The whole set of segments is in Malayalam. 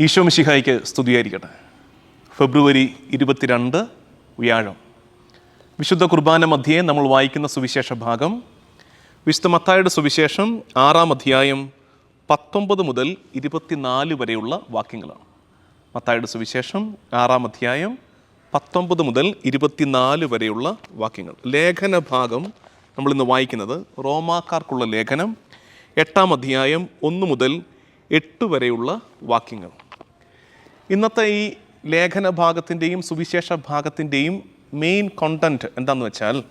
ഈശോ മിശിഹായിക്ക് സ്തുതിയായിരിക്കട്ടെ. ഫെബ്രുവരി ഇരുപത്തിരണ്ട് വ്യാഴം. വിശുദ്ധ കുർബാന മധ്യേ നമ്മൾ വായിക്കുന്ന സുവിശേഷ ഭാഗം. വിശുദ്ധ മത്തായുടെ സുവിശേഷം ആറാം അധ്യായം പത്തൊമ്പത് മുതൽ ഇരുപത്തിനാല് വരെയുള്ള വാക്യങ്ങളാണ്. മത്തായുടെ സുവിശേഷം ആറാം അധ്യായം പത്തൊമ്പത് മുതൽ ഇരുപത്തിനാല് വരെയുള്ള വാക്യങ്ങൾ. ലേഖന ഭാഗം നമ്മളിന്ന് വായിക്കുന്നത് റോമാക്കാർക്കുള്ള ലേഖനം എട്ടാം അധ്യായം ഒന്ന് മുതൽ എട്ട് വരെയുള്ള വാക്യങ്ങൾ. ഇന്നത്തെ ഈ ലേഖന ഭാഗത്തിന്റെയും സുവിശേഷ ഭാഗത്തിന്റെയും മെയിൻ കോണ്ടന്റ് എന്താണെന്ന് വെച്ചാൽ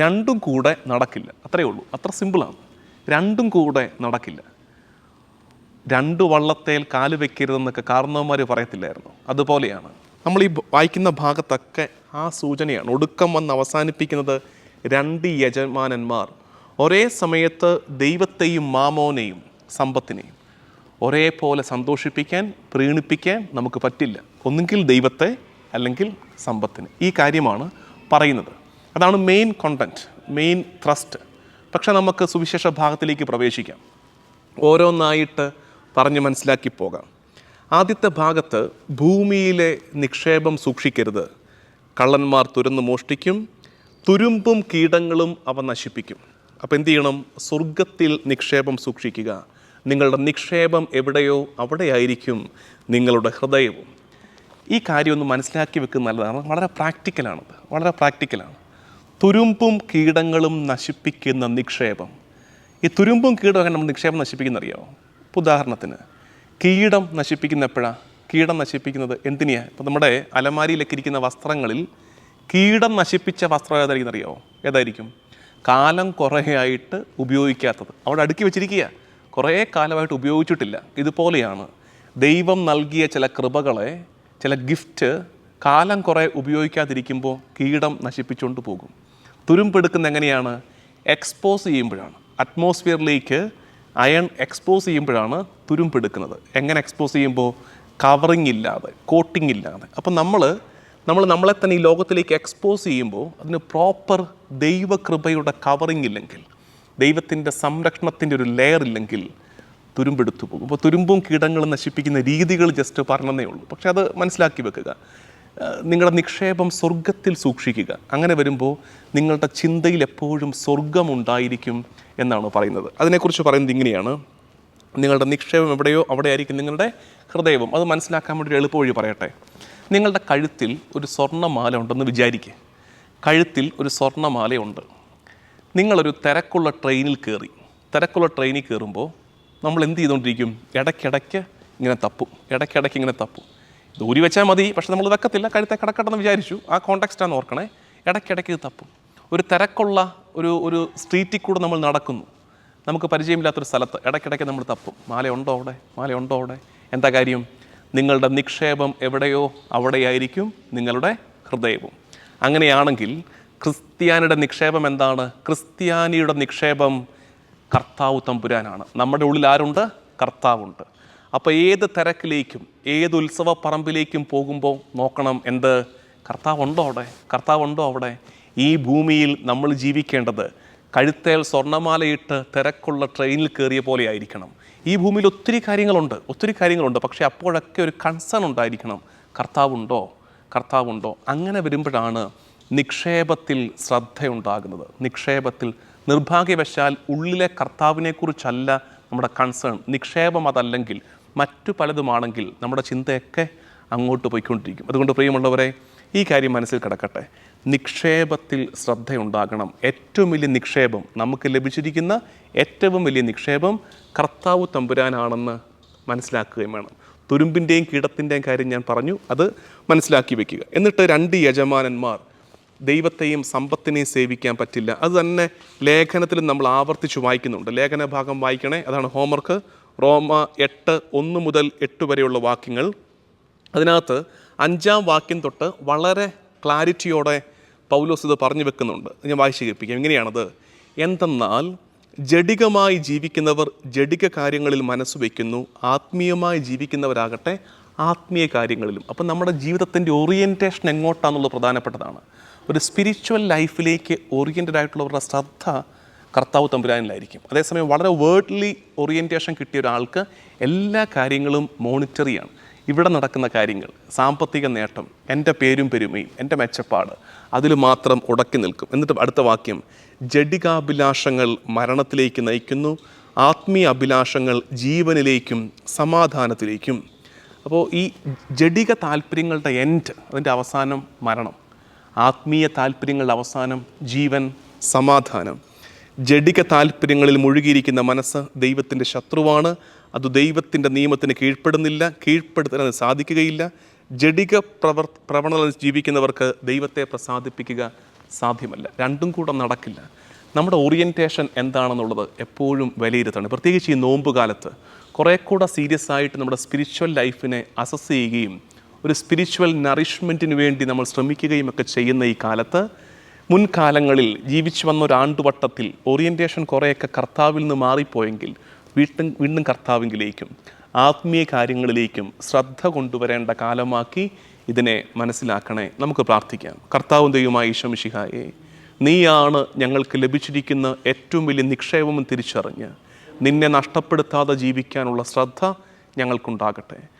രണ്ടും കൂടെ നടക്കില്ല. അത്രയേ ഉള്ളൂ. അത്ര സിമ്പിളാണ് രണ്ടും കൂടെ നടക്കില്ല. രണ്ട് വള്ളത്തേൽ കാൽ വെക്കരുതെന്നൊക്കെ കാരണവന്മാർ പറയത്തില്ലായിരുന്നു. അതുപോലെയാണ്. നമ്മൾ ഈ വായിക്കുന്ന ഭാഗത്തൊക്കെ ആ സൂചനയാണ്. ഒടുക്കം വന്ന് അവസാനിപ്പിക്കുന്നത് രണ്ട് യജമാനന്മാർ. ഒരേ സമയത്ത് ദൈവത്തെയും മാമോനെയും സമ്പത്തിനെയും. ഒരേപോലെ സന്തോഷിപ്പിക്കാൻ പ്രീണിപ്പിക്കാൻ നമുക്ക് പറ്റില്ല. ഒന്നുകിൽ ദൈവത്തെ അല്ലെങ്കിൽ സമ്പത്തിന്. ഈ കാര്യമാണ് പറയുന്നത്. അതാണ് മെയിൻ കോണ്ടന്റ് മെയിൻ ത്രസ്റ്റ് പക്ഷേ നമുക്ക് സുവിശേഷ ഭാഗത്തിലേക്ക് പ്രവേശിക്കാം. ഓരോന്നായിട്ട് പറഞ്ഞ് മനസ്സിലാക്കി പോകാം. ആദ്യത്തെ ഭാഗത്ത് ഭൂമിയിലെ നിക്ഷേപം സൂക്ഷിക്കരുത്. കള്ളന്മാർ തുരന്ന് മോഷ്ടിക്കും തുരുമ്പും കീടങ്ങളും അവ നശിപ്പിക്കും. അപ്പോൾ എന്ത് ചെയ്യണം? സ്വർഗത്തിൽ നിക്ഷേപം സൂക്ഷിക്കുക. നിങ്ങളുടെ നിക്ഷേപം എവിടെയോ അവിടെയായിരിക്കും നിങ്ങളുടെ ഹൃദയവും. ഈ കാര്യം ഒന്ന് മനസ്സിലാക്കി വെക്കുന്നത് നല്ലതാണ്. വളരെ പ്രാക്ടിക്കലാണത് വളരെ പ്രാക്ടിക്കലാണ്. തുരുമ്പും കീടങ്ങളും നശിപ്പിക്കുന്ന നിക്ഷേപം. ഈ തുരുമ്പും അങ്ങനെ നമ്മൾ നിക്ഷേപം നശിപ്പിക്കുന്ന അറിയാമോ ഉദാഹരണത്തിന് കീടം നശിപ്പിക്കുന്ന എപ്പോഴാണ് കീടം നശിപ്പിക്കുന്നത് എന്തിനെയാണ് ഇപ്പോൾ നമ്മുടെ അലമാരിയിലൊക്കെ ഇരിക്കുന്ന വസ്ത്രങ്ങളിൽ കീടം നശിപ്പിച്ച വസ്ത്രം ഏതായിരിക്കും അറിയാമോ ഏതായിരിക്കും? കാലം കുറേയായിട്ട് ഉപയോഗിക്കാത്തത്. അവിടെ അടുക്കി വെച്ചിരിക്കുക കുറേ കാലമായിട്ട് ഉപയോഗിച്ചിട്ടില്ല. ഇതുപോലെയാണ്. ദൈവം നൽകിയ ചില കൃപകളെ ചില ഗിഫ്റ്റ് കാലം കുറേ ഉപയോഗിക്കാതിരിക്കുമ്പോൾ കീടം നശിപ്പിച്ചുകൊണ്ട് പോകും. തുരുമ്പെടുക്കുന്ന എങ്ങനെയാണ്? എക്സ്പോസ് ചെയ്യുമ്പോഴാണ്. അറ്റ്മോസ്ഫിയറിലേക്ക് അയൺ എക്സ്പോസ് ചെയ്യുമ്പോഴാണ് തുരുമ്പെടുക്കുന്നത്. എങ്ങനെ എക്സ്പോസ് ചെയ്യുമ്പോൾ? കവറിങ് ഇല്ലാതെ കോട്ടിംഗ് ഇല്ലാതെ. അപ്പം നമ്മൾ നമ്മൾ നമ്മളെ തന്നെ ഈ ലോകത്തിലേക്ക് എക്സ്പോസ് ചെയ്യുമ്പോൾ അതിന് പ്രോപ്പർ ദൈവകൃപയുടെ കവറിങ് ഇല്ലെങ്കിൽ ദൈവത്തിന്റെ സംരക്ഷണത്തിന്റെ ഒരു ലെയർ ഇല്ലെങ്കിൽ തുരുമ്പെടുത്തു പോകും. അപ്പോൾ തുരുമ്പും കീടങ്ങളും നശിപ്പിക്കുന്ന രീതികൾ ജസ്റ്റ് പറഞ്ഞതേ ഉള്ളൂ. പക്ഷേ അത് മനസ്സിലാക്കി വെക്കുക. നിങ്ങളുടെ നിക്ഷേപം സ്വർഗത്തിൽ സൂക്ഷിക്കുക. അങ്ങനെ വരുമ്പോൾ നിങ്ങളുടെ ചിന്തയിൽ എപ്പോഴും സ്വർഗമുണ്ടായിരിക്കും എന്നാണ് പറയുന്നത്. അതിനെക്കുറിച്ച് പറയുന്നത് ഇങ്ങനെയാണ്. നിങ്ങളുടെ നിക്ഷേപം എവിടെയോ അവിടെ ആയിരിക്കും നിങ്ങളുടെ ഹൃദയവും. അത് മനസ്സിലാക്കാൻ വേണ്ടി ഒരു എളുപ്പവഴി പറയട്ടെ. നിങ്ങളുടെ കഴുത്തിൽ ഒരു സ്വർണമാല ഉണ്ടെന്ന് വിചാരിക്കുക കഴുത്തിൽ ഒരു സ്വർണമാലയുണ്ട്. നിങ്ങളൊരു തിരക്കുള്ള ട്രെയിനിൽ കയറി തിരക്കുള്ള ട്രെയിനിൽ കയറുമ്പോൾ നമ്മൾ എന്ത് ചെയ്തുകൊണ്ടിരിക്കും? ഇടയ്ക്കിടയ്ക്ക് ഇങ്ങനെ തപ്പും. ഇടയ്ക്കിടയ്ക്ക് ഇങ്ങനെ തപ്പും. ഇത് ഊരി വെച്ചാൽ മതി പക്ഷെ നമ്മൾ വെക്കത്തില്ല. കഴുത്തെ കിടക്കട്ടെന്ന് വിചാരിച്ചു. ആ കോണ്ടാക്സ്റ്റാണ് ഓർക്കണേ. ഇടയ്ക്കിടയ്ക്ക് ഇത് തപ്പും. ഒരു തിരക്കുള്ള ഒരു ഒരു സ്ട്രീറ്റിൽ കൂടെ നമ്മൾ നടക്കുന്നു. നമുക്ക് പരിചയമില്ലാത്തൊരു സ്ഥലത്ത് ഇടയ്ക്കിടയ്ക്ക് നമ്മൾ തപ്പും. മാലയുണ്ടോ അവിടെ? മാലയുണ്ടോ അവിടെ? എന്താ കാര്യം? നിങ്ങളുടെ നിക്ഷേപം എവിടെയോ അവിടെയായിരിക്കും നിങ്ങളുടെ ഹൃദയവും. അങ്ങനെയാണെങ്കിൽ ക്രിസ്ത്യാനിയുടെ നിക്ഷേപം എന്താണ്? ക്രിസ്ത്യാനിയുടെ നിക്ഷേപം കർത്താവ് തമ്പുരാനാണ്. നമ്മുടെ ഉള്ളിൽ ആരുണ്ട്? കർത്താവുണ്ട്. അപ്പോൾ ഏത് തിരക്കിലേക്കും ഏത് ഉത്സവ പറമ്പിലേക്കും പോകുമ്പോൾ നോക്കണം എന്ത്? കർത്താവുണ്ടോ അവിടെ? കർത്താവുണ്ടോ അവിടെ? ഈ ഭൂമിയിൽ നമ്മൾ ജീവിക്കേണ്ടത് കഴുത്തേൽ സ്വർണമാലയിട്ട് തിരക്കുള്ള ട്രെയിനിൽ കയറിയ പോലെ ആയിരിക്കണം. ഈ ഭൂമിയിൽ ഒത്തിരി കാര്യങ്ങളുണ്ട് ഒത്തിരി കാര്യങ്ങളുണ്ട്. പക്ഷേ അപ്പോഴൊക്കെ ഒരു കൺസേൺ ഉണ്ടായിരിക്കണം. കർത്താവുണ്ടോ? കർത്താവുണ്ടോ? അങ്ങനെ വരുമ്പോഴാണ് നിക്ഷേപത്തിൽ ശ്രദ്ധയുണ്ടാകുന്നത്. നിക്ഷേപത്തിൽ നിർഭാഗ്യവശാൽ ഉള്ളിലെ കർത്താവിനെക്കുറിച്ചല്ല നമ്മുടെ കൺസേൺ നിക്ഷേപം അതല്ലെങ്കിൽ മറ്റു പലതുമാണെങ്കിൽ നമ്മുടെ ചിന്തയൊക്കെ അങ്ങോട്ട് പോയിക്കൊണ്ടിരിക്കും. അതുകൊണ്ട് പ്രിയമുള്ളവരെ ഈ കാര്യം മനസ്സിൽ കിടക്കട്ടെ. നിക്ഷേപത്തിൽ ശ്രദ്ധയുണ്ടാകണം. ഏറ്റവും വലിയ നിക്ഷേപം നമുക്ക് ലഭിച്ചിരിക്കുന്ന ഏറ്റവും വലിയ നിക്ഷേപം കർത്താവ് തമ്പുരാനാണെന്ന് മനസ്സിലാക്കുകയും വേണം. തുരുമ്പിന്റെയും കീടത്തിന്റെയും കാര്യം ഞാൻ പറഞ്ഞു. അത് മനസ്സിലാക്കി വയ്ക്കുക എന്നിട്ട് രണ്ട് യജമാനന്മാർ ദൈവത്തെയും സമ്പത്തിനെയും സേവിക്കാൻ പറ്റില്ല. അത് തന്നെ ലേഖനത്തിൽ നമ്മൾ ആവർത്തിച്ച് വായിക്കുന്നുണ്ട്. ലേഖന ഭാഗം വായിക്കണേ. അതാണ് ഹോംവർക്ക് റോമ എട്ട് ഒന്ന് മുതൽ എട്ട് വരെയുള്ള വാക്യങ്ങൾ. അതിനകത്ത് അഞ്ചാം വാക്യം തൊട്ട് വളരെ ക്ലാരിറ്റിയോടെ പൗലോസ് ഇത് പറഞ്ഞു വെക്കുന്നുണ്ട്. ഞാൻ വായിച്ചു കേൾപ്പിക്കാം. എങ്ങനെയാണത് എന്തെന്നാൽ ജഡികമായി ജീവിക്കുന്നവർ ജഡിക കാര്യങ്ങളിൽ മനസ്സ് വയ്ക്കുന്നു. ആത്മീയമായി ജീവിക്കുന്നവരാകട്ടെ ആത്മീയ കാര്യങ്ങളിലും. അപ്പം നമ്മുടെ ജീവിതത്തിന്റെ ഓറിയന്റേഷൻ എങ്ങോട്ടാണെന്നുള്ളത് പ്രധാനപ്പെട്ടതാണ്. ഒരു സ്പിരിച്വൽ ലൈഫിലേക്ക് ഓറിയന്റഡ് ആയിട്ടുള്ളവരുടെ ശ്രദ്ധ കർത്താവ് തമ്പുരാനിലായിരിക്കും. അതേസമയം വളരെ വേർഡ്ലി ഓറിയന്റേഷൻ കിട്ടിയ ഒരാൾക്ക് എല്ലാ കാര്യങ്ങളും മോണിറ്ററിയാണ് ഇവിടെ നടക്കുന്ന കാര്യങ്ങൾ സാമ്പത്തിക നേട്ടം എന്റെ പേരും പെരുമയും എന്റെ മെച്ചപ്പാട് അതിൽ മാത്രം ഉടക്കി നിൽക്കും. എന്നിട്ട് അടുത്ത വാക്യം ജഡികാഭിലാഷങ്ങൾ മരണത്തിലേക്ക് നയിക്കുന്നു ആത്മീയ അഭിലാഷങ്ങൾ ജീവനിലേക്കും സമാധാനത്തിലേക്കും. അപ്പോൾ ഈ ജഡിക താല്പര്യങ്ങളുടെ എൻഡ് അതിന്റെ അവസാനം മരണം. ആത്മീയ താല്പര്യങ്ങളുടെ അവസാനം ജീവൻ സമാധാനം. ജഡിക താല്പര്യങ്ങളിൽ മുഴുകിയിരിക്കുന്ന മനസ്സ് ദൈവത്തിന്റെ ശത്രുവാണ്. അത് ദൈവത്തിന്റെ നിയമത്തിന് കീഴ്പ്പെടുന്നില്ല കീഴ്പ്പെടുത്താൻ സാധിക്കുകയില്ല. ജഡിക പ്രവർ പ്രവണത ജീവിക്കുന്നവർക്ക് ദൈവത്തെ പ്രസാദിപ്പിക്കുക സാധ്യമല്ല. രണ്ടും കൂടെ നടക്കില്ല. നമ്മുടെ ഓറിയന്റേഷൻ എന്താണെന്നുള്ളത് എപ്പോഴും വിലയിരുത്തണം. പ്രത്യേകിച്ച് ഈ നോമ്പ് കാലത്ത് കുറേ കൂടെ സീരിയസ് ആയിട്ട് നമ്മുടെ സ്പിരിച്വൽ ലൈഫിനെ അസസ് ചെയ്യുകയും ഒരു സ്പിരിച്വൽ നറിഷ്മെന്റിന് വേണ്ടി നമ്മൾ ശ്രമിക്കുകയും ഒക്കെ ചെയ്യുന്ന ഈ കാലത്ത് മുൻകാലങ്ങളിൽ ജീവിച്ചു വന്ന ഒരു ആണ്ടുവട്ടത്തിൽ ഓറിയന്റേഷൻ കുറേയൊക്കെ കർത്താവിൽ നിന്ന് മാറിപ്പോയെങ്കിൽ വീണ്ടും വീണ്ടും കർത്താവിങ്കിലേക്കും ആത്മീയ കാര്യങ്ങളിലേക്കും ശ്രദ്ധ കൊണ്ടുവരേണ്ട കാലമാക്കി ഇതിനെ മനസ്സിലാക്കണേ. നമുക്ക് പ്രാർത്ഥിക്കാം. കർത്താവും ദൈവമായ ഈശോമിഷിഹായെ നീയാണ് ഞങ്ങൾക്ക് ലഭിച്ചിരിക്കുന്ന ഏറ്റവും വലിയ നിക്ഷേപം തിരിച്ചറിഞ്ഞ് നിന്നെ നഷ്ടപ്പെടുത്താതെ ജീവിക്കാനുള്ള ശ്രദ്ധ ഞങ്ങൾക്കുണ്ടാകട്ടെ.